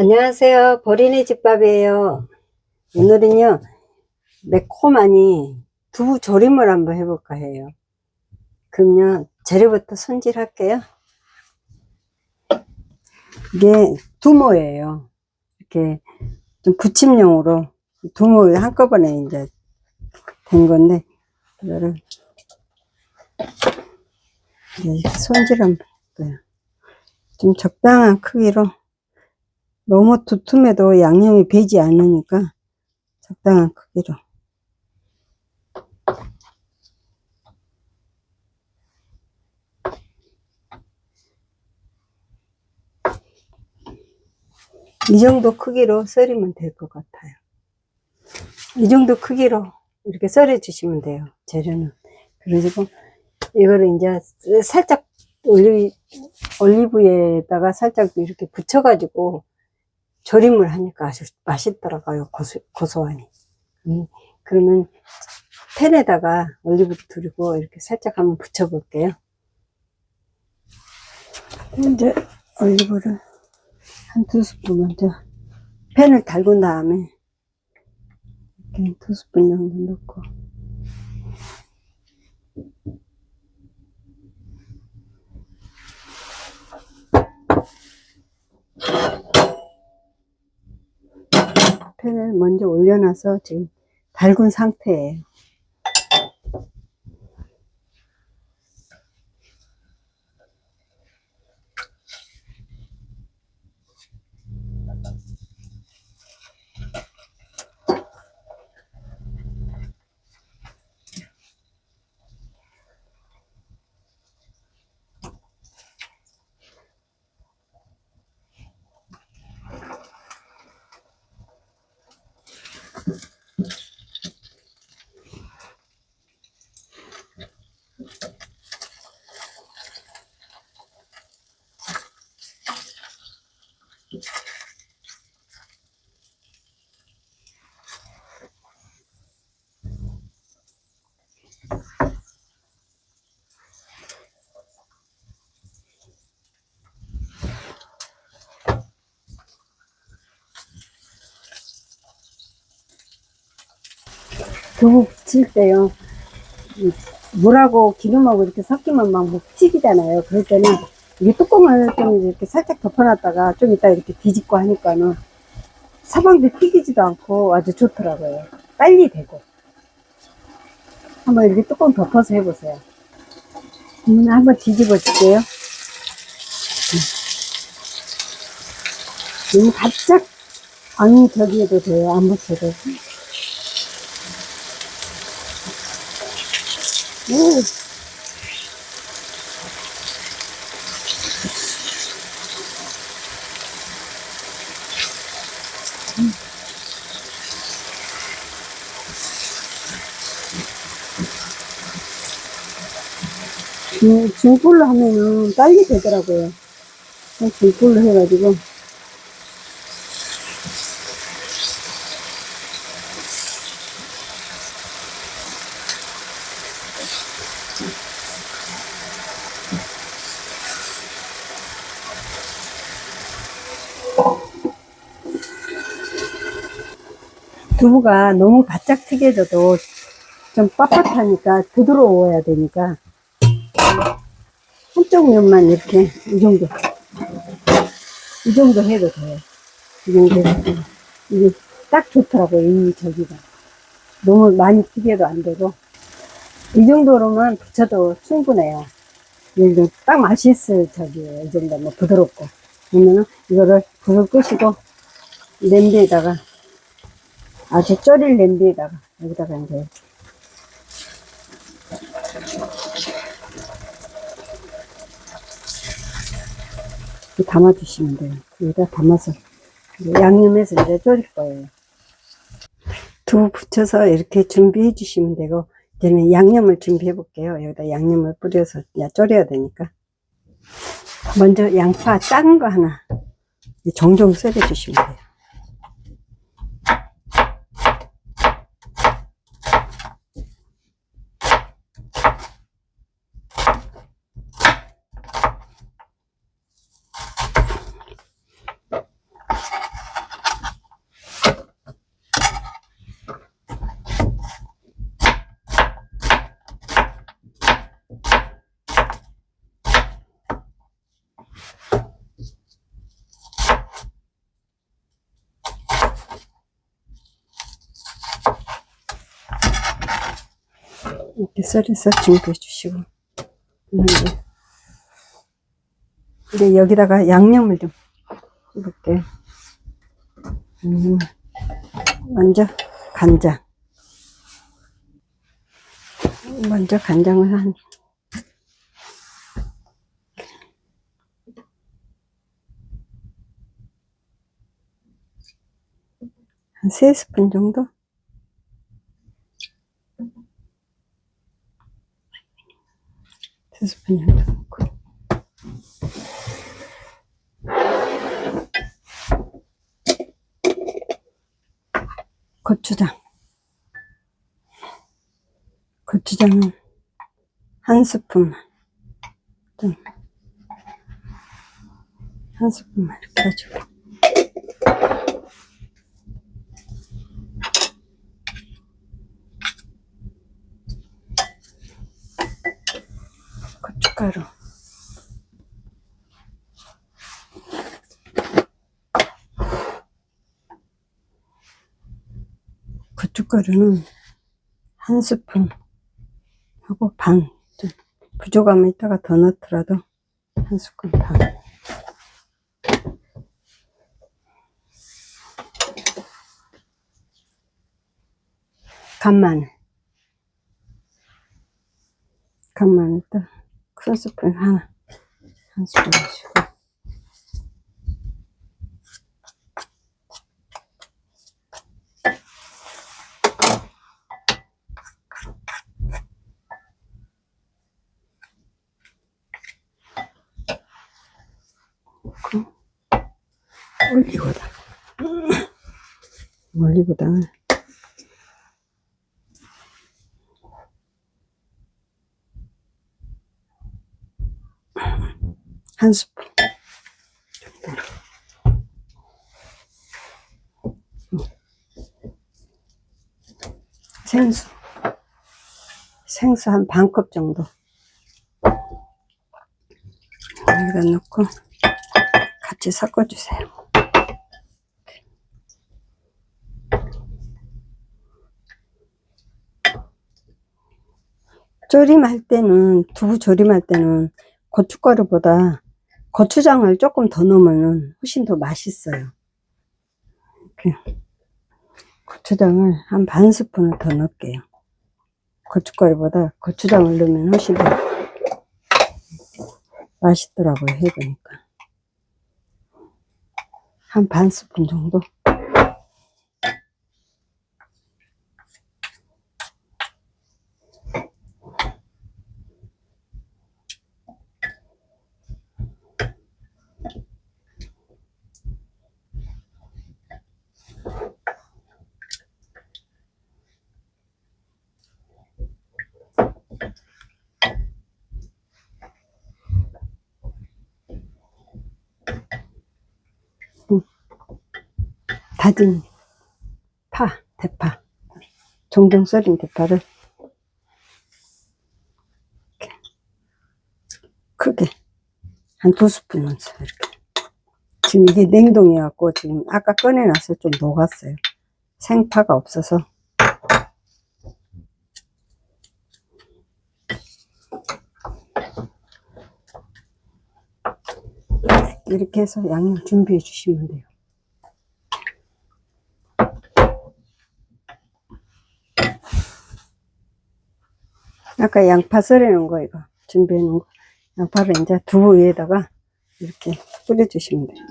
안녕하세요. 보리네 집밥이에요. 오늘은요, 매콤하니 두부 조림을 한번 해볼까 해요. 그럼요, 재료부터 손질할게요. 이게 두모예요. 이렇게 좀 부침용으로 두모 한꺼번에 이제 된 건데, 이거를 손질 한번 해볼게요. 좀 적당한 크기로 너무 두툼해도 양념이 배지 않으니까 적당한 크기로. 이 정도 크기로 썰이면 될 것 같아요. 이 정도 크기로 이렇게 썰어 주시면 돼요. 재료는. 그래가지고 이거를 이제 살짝 올리, 올리브에다가 살짝 이렇게 붙여가지고 조림을 하니까 아주 맛있더라고요. 고소, 고소하니. 음, 그러면 팬에다가 올리브 두르고 이렇게 살짝 한번 붙여볼게요. 이제 올리브를 한 두 스푼 먼저 팬을 달군 다음에 이렇게 두 스푼 정도 넣고 팬을 먼저 올려놔서 지금 달군 상태예요. 두부 부칠 때요. 이 물하고 기름하고 이렇게 섞이면 막목 튀기잖아요. 그럴 때는 이게 뚜껑을 좀 이렇게 살짝 덮어놨다가 좀 이따 이렇게 뒤집고 하니까는 사방도 튀기지도 않고 아주 좋더라고요. 빨리 되고. 한번 이렇게 뚜껑 덮어서 해보세요. 음, 한번 뒤집어 줄게요. 음. 너무 바짝 안 저기 해도 돼요. 안 붙여도. 오. 음, 중불로 하면은 빨리 되더라고요. 중불로 해가지고. 두부가 너무 바짝 튀겨져도 좀 빳빳하니까 부드러워야 되니까 한쪽 면만 이렇게 이 정도. 이 정도 해도 돼요. 이 정도 이게 딱 좋더라고요 이 저기가. 너무 많이 튀겨도 안 되고. 이 정도로만 부쳐도 충분해요. 이 정도 딱 맛있을 저기에요. 이 정도면 부드럽고. 그러면은 이거를 불을 끄시고 냄비에다가 아주 쫄일 냄비에다가 여기다가 이제 담아주시면 돼요. 여기다 담아서 양념해서 이제 졸일 거예요. 두부 붙여서 이렇게 준비해 주시면 되고 이제는 양념을 준비해 볼게요. 여기다 양념을 뿌려서 졸여야 되니까 먼저 양파 작은 거 하나 종종 썰어 주시면 돼요. 썰어서 준비해 주시고. 이제 여기다가 양념을 좀 해볼게요. 음, 먼저 간장. 먼저 간장을 한, 한세 스푼 정도? 세 스푼 정도 넣고. 고추장. 고추장은 한 스푼만. 좀. 한 스푼만 이렇게 해주고. 고춧가루. 고춧가루는 한 스푼 하고 반. 좀 부족하면 이따가 더 넣더라도 한 스푼 반. 간마늘. 간마늘 또 큰 스푼 하나. 한 스푼 주고. 올리고당 올리고당을 한 스푼 생수. 생수 한 반 컵 정도. 여기다 넣고 같이 섞어주세요. 조림할 때는, 두부 조림할 때는 고춧가루보다 고추장을 조금 더 넣으면 훨씬 더 맛있어요. 이렇게 고추장을 한 반 스푼을 더 넣을게요. 고춧가루보다 고추장을 넣으면 훨씬 더 맛있더라고요, 해보니까. 한 반 스푼 정도. 다진 파, 대파. 종종 썰인 대파를 이렇게 크게 한 두 스푼 넣어서 이렇게. 지금 이게 냉동이어갖고 지금 아까 꺼내놨을 좀 녹았어요. 생파가 없어서. 이렇게 해서 양념 준비해 주시면 돼요. 아까 양파 썰어놓은 거 이거 준비해 놓은 거. 양파를 이제 두부 위에다가 이렇게 뿌려주시면 돼요.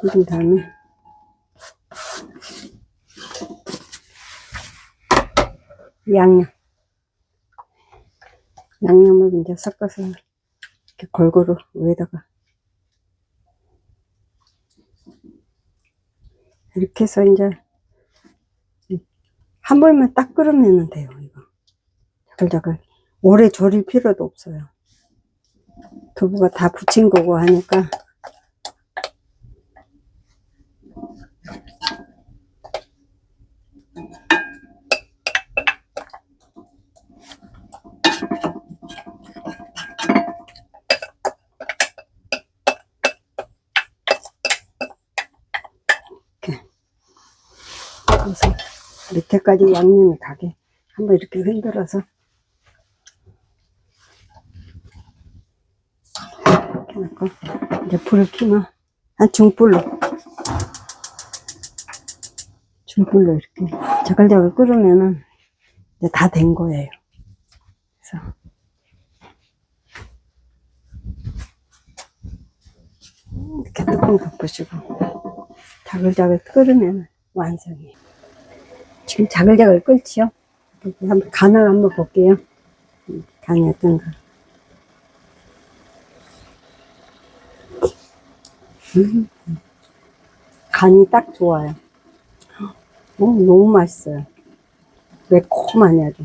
뿌린 다음에. 양념. 양념을 이제 섞어서 이렇게 골고루 위에다가 이렇게 해서 이제 한 번만 딱 끓으면 돼요 자글자글 오래 졸일 필요도 없어요. 두부가 다 붙인 거고 하니까. 이렇게. 그래서 밑에까지 양념이 가게. 한번 이렇게 흔들어서 불을 켜면 한 중불로 중불로 이렇게 자글자글 끓으면은 이제 다 된 거예요. 그래서 이렇게 뚜껑 덮으시고 자글자글 끓으면 완성이에요. 지금 자글자글 끓지요? 한번 간을 한번 볼게요. 음, 간이 어떤가. 음, 간이 딱 좋아요. 어, 너무 맛있어요. 매콤하니 아주.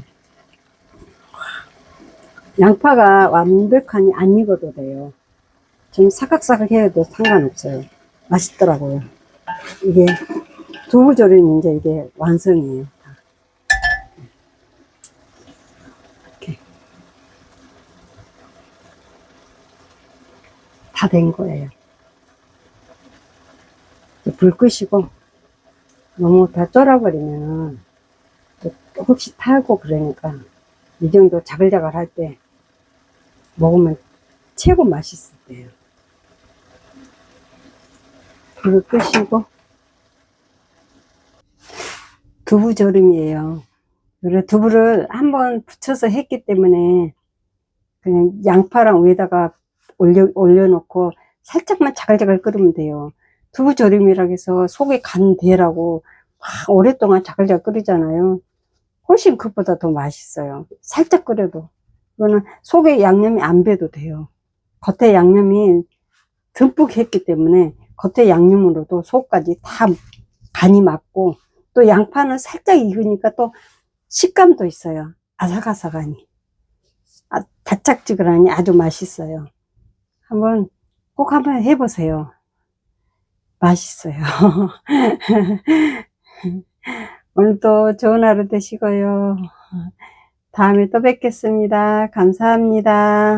양파가 완벽하니 안 익어도 돼요. 좀 사각사각 해도 상관없어요. 맛있더라고요. 이게 두부조림 이제 이게 완성이에요. 다. 이렇게. 다 된 거예요. 불 끄시고 너무 다 쫄아버리면 또 혹시 타고 그러니까 이 정도 자글자글 할 때 먹으면 최고 맛있을 때예요. 불을 끄시고 두부조림이에요. 그래 두부를 한번 붙여서 했기 때문에 그냥 양파랑 위에다가 올려 올려놓고 살짝만 자글자글 끓으면 돼요. 두부조림이라 해서 속에 간 되라고 막 오랫동안 자글자글 끓이잖아요. 훨씬 그것보다 더 맛있어요. 살짝 끓여도. 이거는 속에 양념이 안 배도 돼요. 겉에 양념이 듬뿍 했기 때문에 겉에 양념으로도 속까지 다 간이 맞고 또 양파는 살짝 익으니까 또 식감도 있어요. 아삭아삭하니. 아, 다짝지근하니 아주 맛있어요. 한번 꼭 한번 해보세요. 맛있어요. 오늘도 좋은 하루 되시고요. 다음에 또 뵙겠습니다. 감사합니다.